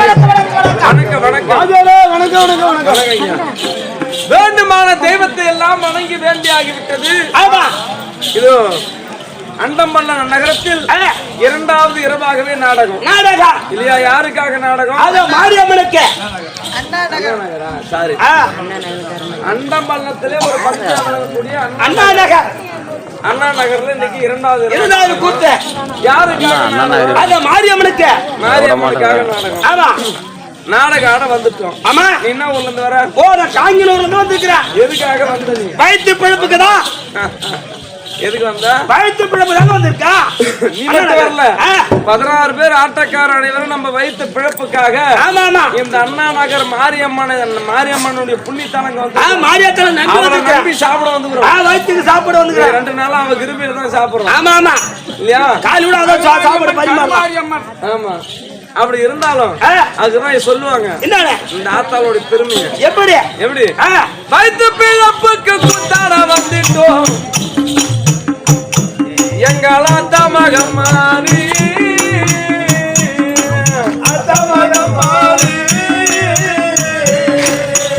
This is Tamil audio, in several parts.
வணக்கம் வணக்கம். வேண்டுமான தெய்வத்தை எல்லாம் வணங்கி வேண்டியாகிவிட்டது. இது அண்டம்பள்ள நகரத்தில் இரண்டாவது இரவாகவே நாடகம். நாடகா இல்லையா யாருக்காக நாடகம்? அது மாரியம்மனுக்கு. சாரி. அண்டம்பள்ளத்திலே ஒரு அண்ணா அண்ணா நகர் அண்ணா நகர்ல இன்னைக்கு இரண்டாவது. இரண்டாவது கூத்து. யாருக்காக நாடகம் அது மாரியம்மனுக்கு. மாரியம்மனுக்காக நாடகம் ஆமா. நாடகம் ஆட வந்துட்டோம். ஆமா. நீ என்ன ஊர்ல இருந்து வர? ஓ நான் காங்கிலூர்ல இருந்து வந்திருக்கிறேன். எதுக்காக வந்த நீ வயிற்று பிழப்புக்கு தான். எதுக்கு வந்த? வயிற்று பிழப்பு தாங்க வந்திருக்கா? நீ மட்டும் வரல. பதினாறு பேர் ஆட்டக்கார அனைவரும் நம்ம வைத்த பிழப்புக்காக ஆமா ஆமா. இந்த அண்ணா நகர் மாரியம்மன் மாரியம்மனுடைய புண்ணியத்தனங்க வந்து ஆ, மாரியத்துல நம்பி சாப்பிட வந்துக்கிறோம். வயிற்றுக்கு சாப்பிட வந்துக்கிறேன் ரெண்டு நாளா அவ கிருபியில தான் சாப்பிடுறோம் ஆமா ஆமா. இல்லையா? காலி விட அதான் சாப்பாடு பரிமாறலாம். ஆமா. அப்படி இருந்தாலும். அதுதான் சொல்லுவாங்க. இந்த ஆத்தாளோட பெருமையை. எப்படி? எப்படி? வைத்து பிழப்புக்கு குத்தாட வந்துட்டோம். எங்களா தமகம் மாறி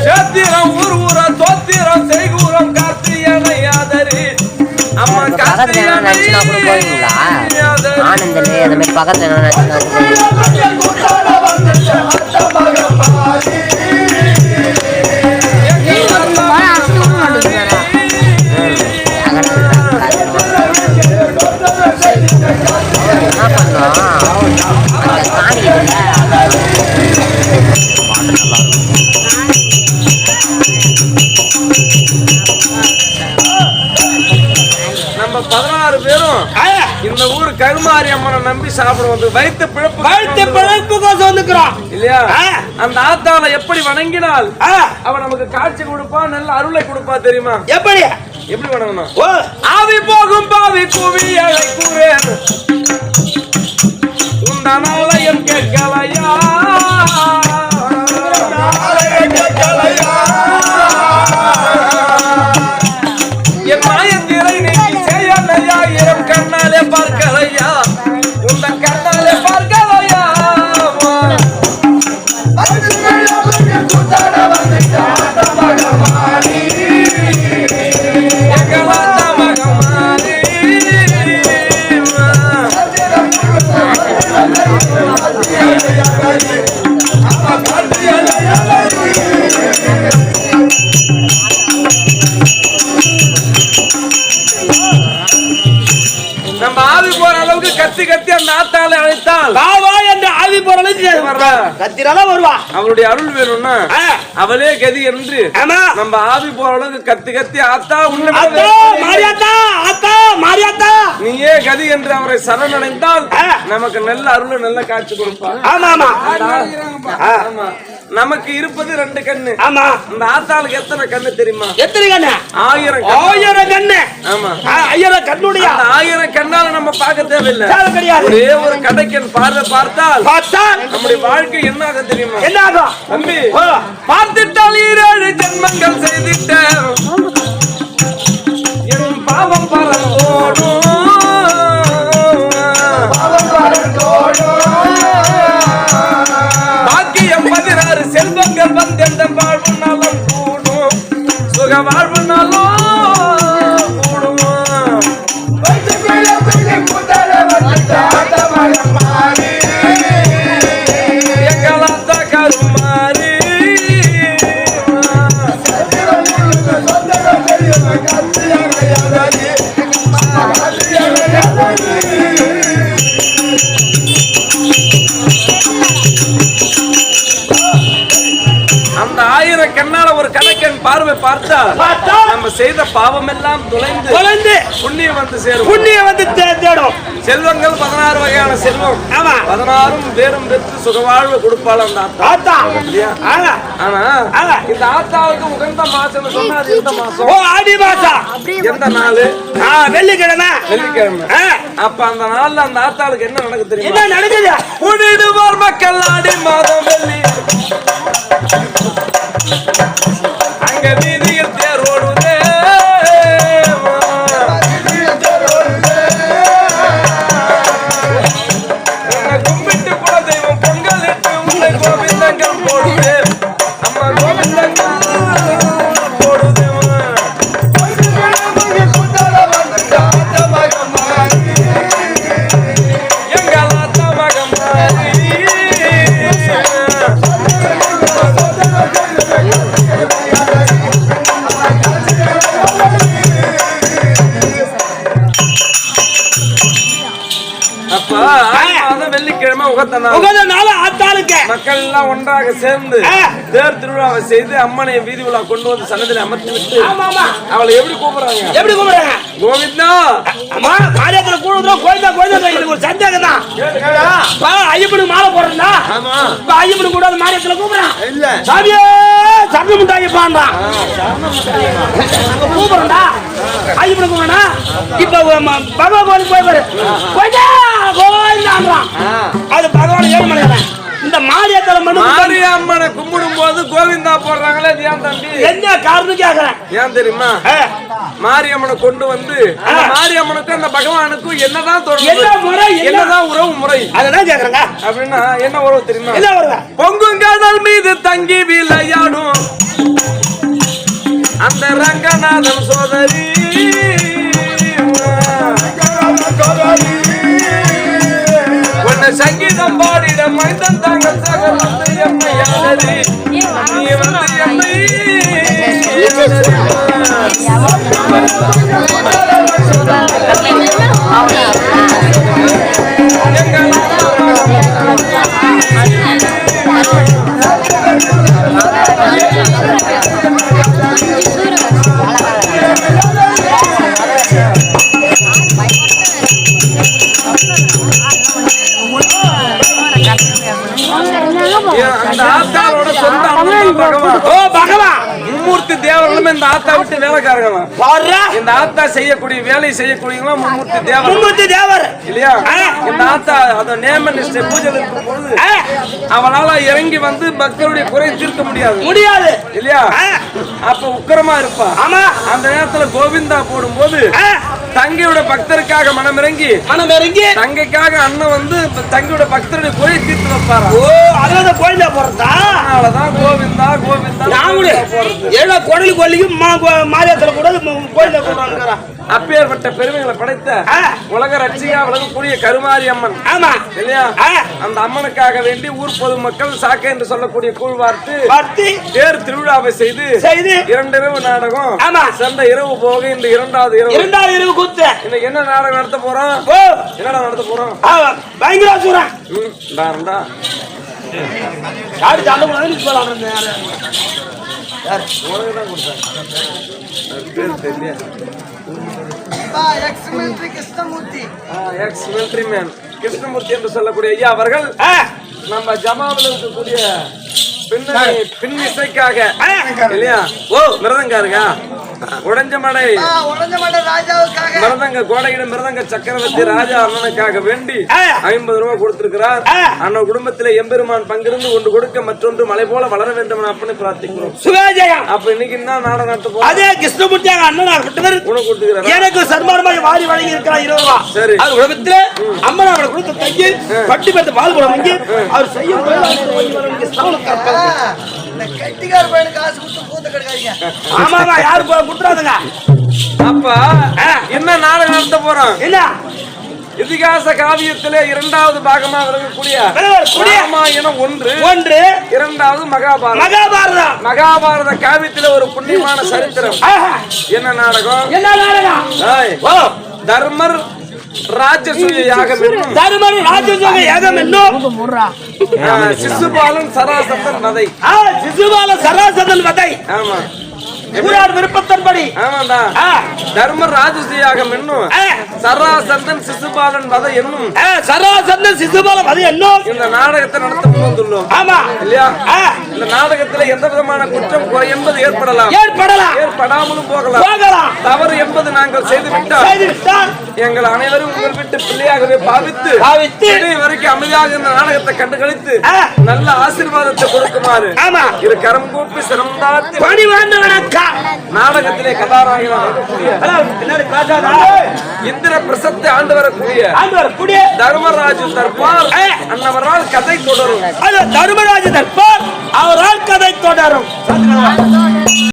சேத்திரம் ஊர் ஊர தோத்திரம் செய்கூரம் கார்த்தியனை ஆதரி. அம்மா போவீங்களா ஆனந்தில் அந்த மாதிரி பக்கத்துல என்ன பதினாறு பேரும் இந்த ஊர் கருமாரி அம்மனை நம்பி சாப்பிடுவோம் வைத்த பிழப்பு வயிற்று பிழைப்பு கோசம் வந்துக்கிறோம் இல்லையா? ஆ. அந்த ஆத்தாளை எப்படி வணங்கினால் அவ நமக்கு காட்சி கொடுப்பா நல்ல அருளை கொடுப்பா தெரியுமா? எப்படி? எப்படி வணங்கணும்? ஆவி போகும் பாவி கூவி அழைக்கூறேன் கத்தி கத்தி அந்த ஆத்தாளை அழைத்தால் பாவா என்ற ஆவி பொருளுக்கு. கத்திரால வருவா. அவளுடைய அருள் வேணும்னா அவளே கதி என்று நம்ம ஆவி போற அளவுக்கு கத்தி கத்தி ஆத்தா அத்தா மாரியாத்தா அத்தா மாரியாத்தா. நீயே கதி என்று அவரை சரணடைந்தால். நமக்கு நல்ல அருள் நல்ல காட்சி கொடுப்பார். ஆமா ஆமா. ஆமா நமக்கு இருப்பது ரெண்டு கண்ணு. ஆமா. அந்த ஆத்தாளுக்கு எத்தனை கண்ணு தெரியுமா? எத்தனை கண்ணு? ஆயிரம். ஆயிரம் கண்ணு. ஆமா. ஆ, ஐயரம் கண்ணுடைய. ஆயிரம் கண்ணால நம்ம பார்க்க தேவையில்லை. தேவை கிடையாது. ஒரே ஒரு கடைக்கன் பார்வை பார்த்தால் பார்த்தா நம்முடைய வாழ்க்கை என்ன ஆகும் தெரியுமா? என்ன ஆகும்? தம்பி. பார்த்துட்டால் ஈரேழு ஜென்மங்கள் செய்திட்ட என் பாவம் பறந்தோடும் செல்வங்கள் வந்தெந்த வாழ்வு நலம் கூடும் சுக வாழ்வு செய்த பாவம் எல்லாம் தொலைந்து குழந்தை புண்ணியம் வந்து சேரும். புண்ணியம் வந்து தேடும். செல்வங்கள் பதினாறு வகையான செல்வம். ஆமா. பதினாறும் பேரும் பெற்று சுகவாழ்வு கொடுப்பாள் அந்த ஆத்தா? ஆனா ஆனா ஆமா. இந்த ஆத்தாவுக்கு உகந்த மாசம்னு சொன்னா அது எந்த ஓ மாசம். ஆடி மாசா எந்த நாள்? ஆ வெள்ளிக்கிழமை. வெள்ளிக்கிழமை. அப்ப அந்த நாள்ல அந்த ஆத்தாளுக்கு என்ன நடக்கு தெரியுமா? என்ன நடக்குது? உடிடுவார் மக்கள் ஆடி மாதம் வெள்ளி. உகந்த நாள் ஆத்தாளுக்கு. மக்கள் எல்லாம் ஒன்றாக சேர்ந்து. தேர் திருவிழாவை செய்து அம்மனை வீதி விழா கொண்டு வந்து சன்னதியில் அமர்த்தி விட்டு ஆமா ஆமா. அவளை எப்படி கூப்பிடுறாங்க? எப்படி கூப்பிடுறாங்க? கோவிந்தா! அம்மா காரியத்துல கூடுதலும் கோயிலா கோயிலா எனக்கு ஒரு சந்தேகம் தான் இப்ப ஐயப்பனுக்கு மாலை போடுறா ஆமா. இப்ப ஐயப்பனுக்கு கூட மாரியத்துல கூப்பிடுறான். இல்ல. சாமியே சரண முட்டாய் பாண்டான் கூப்பிடுறா ஐயப்பனுக்கு வேணா. இப்ப பகவான் கோயிலுக்கு போய் பாரு. அது பகவான் இந்த மாரியம்மனை கும்பிடும் போது கோவிந்தா போடுறாங்களே அது ஏன் தம்பி? என்ன காரணம் கேக்குறேன்? ஏன் தெரியுமா? மாரியம்மனை கொண்டு வந்து மாரியம்மனுக்கும் அந்த பகவானுக்கும் என்னதான் தொடர்பு? முறை என்ன? என்னதான் உறவு முறை? அததான் கேக்குறேங்க. அப்படின்னா என்ன உறவு தெரியுமா? என்ன வருவ பொங்குங்கடல் மீது தங்கி விளையாடும். அந்த ஓ மும்மூர்த்தி தேவர்களும் இந்த ஆத்தா விட்டு வேலைக்காரங்களாம் பாருடா. இந்த ஆத்தா செய்யக்கூடிய வேலை செய்யக்கூடியவங்க மும்மூர்த்தி தேவர் மும்மூர்த்தி தேவர். இல்லையா. இந்த ஆத்தா அத நேம நிஷ்டை பூஜை இருக்கும் பொழுது ஆ, அவனால இறங்கி வந்து பக்தருடைய குறை தீர்க்க முடியாது. முடியாது. இல்லையா? அப்ப உக்கிரமா இருப்பா. ஆமா. அந்த நேரத்துல கோவிந்தா போடும்போது தங்கையோட பக்தருக்காக மனம் இறங்கி மனம் இறங்கி தங்கைக்காக அண்ணன் வந்து தங்கையோட பக்தருடைய குறை தீர்த்து வைப்பாரா? ஓ அதனால கோயில போறதா? அதனாலதான் கோவிந்தா கோவிந்தா போறது. ஏழை குடலு கொல்லிக்கும் மாரியத்துல கூட கோயில போடுறாங்க அப்பேற்பட்ட பெருமைகளை படைத்த. உலக ரட்சிகா விளங்கக்கூடிய கருமாரி அம்மன். ஆமா. இல்லையா. அந்த அம்மனுக்காக வேண்டி ஊர் பொதுமக்கள் சாக்கை என்று சொல்லக்கூடிய கூழ் வார்த்து தேர் திருவிழாவை செய்து செய்து. இரண்டு இரவு நாடகம் ஆமா. சென்ற இரவு போக இந்த இரண்டாவது இரவு. இரண்டாவது இரவு கூத்து. இன்னைக்கு என்ன நாடகம் நடத்த போறோம்? என்னடா நடத்த போறோம்? பயங்கர இந்தாண்டா. யாரு நீ சொல்லலாம் யாரு? உனக்கு தான். X military Krishnamurthy. கிருஷ்ணமூர்த்தி என்று சொல்லக்கூடிய ஐயா அவர்கள் நம்ம ஜமாவில் இருக்கக்கூடிய பின்னணி பின் இசைக்காக. இல்லையா? ஓ மிருதங்காருங்க. உடைஞ்ச மடை. உடஞ்ச மாட்ட ராஜாவுக்காக. மிருதங்க கோடையிட மிருதங்க சக்கரவர்த்தி ராஜா அண்ணனுக்காக வேண்டி. ஐம்பது ரூபாய் கொடுத்திருக்கிறார். அண்ணன் குடும்பத்திலே எம்பெருமான் பங்கிருந்து ஒன்று கொடுக்க மற்றொன்று மலை போல வளர வேண்டும் அப்படின்னு பிரார்த்திக்கிறோம். சுகாஜயம். அப்ப இன்னைக்கு என்ன நாடகம் நடத்த போறோம்? அதே கிருஷ்ணமூர்த்தி எங்க அண்ணனா இருக்கட்டும் உனக்கு கொடுத்துக்கிறாரா எனக்கு சன்மானமாக வாரி வழங்கி இருக்கிறார் இருபது ரூபா. சரி. அது உலகத்துல அம்மன் அவரை கொடுத்த தையி பட்டி பெற்ற பால் குடம் வாங்கி அவர் செய்யும் கட்டிக்கார பையனுக்கு காசு கொடுத்து பூத்த கிடைக்காதீங்க. ஆமாமா அப்ப. என்ன நாடகம் நடத்த போறோம்? என்ன? இதிகாச காவியத்திலே இரண்டாவது பாகமா விளங்கக்கூடிய ராமாயணம் ஒன்று ஒன்று இரண்டாவது மகாபாரதம். மகாபாரதம். மகாபாரத காவியத்திலே ஒரு புண்ணியமான சரித்திரம். என்ன நாடகம்? என்ன நாடகம்? தர்மர் ராஜசூய யாகம் தருமன் என்னும் ஆ, சிசுபாலன் சராசத்தன் வதை. ஆ, சிசுபால சராசதன் வதை. ஆமா. ஊரார் விருப்பத்தின்படி. தர்மர் ராஜசூய யாகம் என்னும் சராசந்தன் சிசுபாலன் வதை என்னும் சராசந்தன் சிசுபால வதை என்னும். இந்த நாடகத்தை நடத்த முன்வந்துள்ளோம். ஆமா. இல்லையா? ஆ, இந்த நாடகத்துல எந்த விதமான குற்றம் குறை என்பது ஏற்படலாம். ஏற்படலாம். ஏற்படாமலும் போகலாம். போகலாம். தவறு என்பது நாங்கள் செய்து விட்டால் செய்துவிட்டால் எங்கள் அனைவரும் உங்கள் வீட்டு பிள்ளையாகவே பாவித்து பாவித்து வரைக்கும் அமைதியாக இந்த நாடகத்தை கண்டு கழித்து ஆ. நல்ல ஆசீர்வாதத்தை கொடுக்குமாறு ஆமா. இரு கரம் கூப்பி சிரம் தாழ்த்தி பணி வாழ்ந்த வணக்கம். நாடகத்திலே பார்க்காதா? இந்திர பிரசத்தை ஆண்டு வரக்கூடிய ஆண்டு வரக்கூடிய தர்மராஜு தர்பார். அன்னவரால் கதை தொடரும். தர்மராஜ தர்பார். ஒரு ஆள் கதை தொடரும்.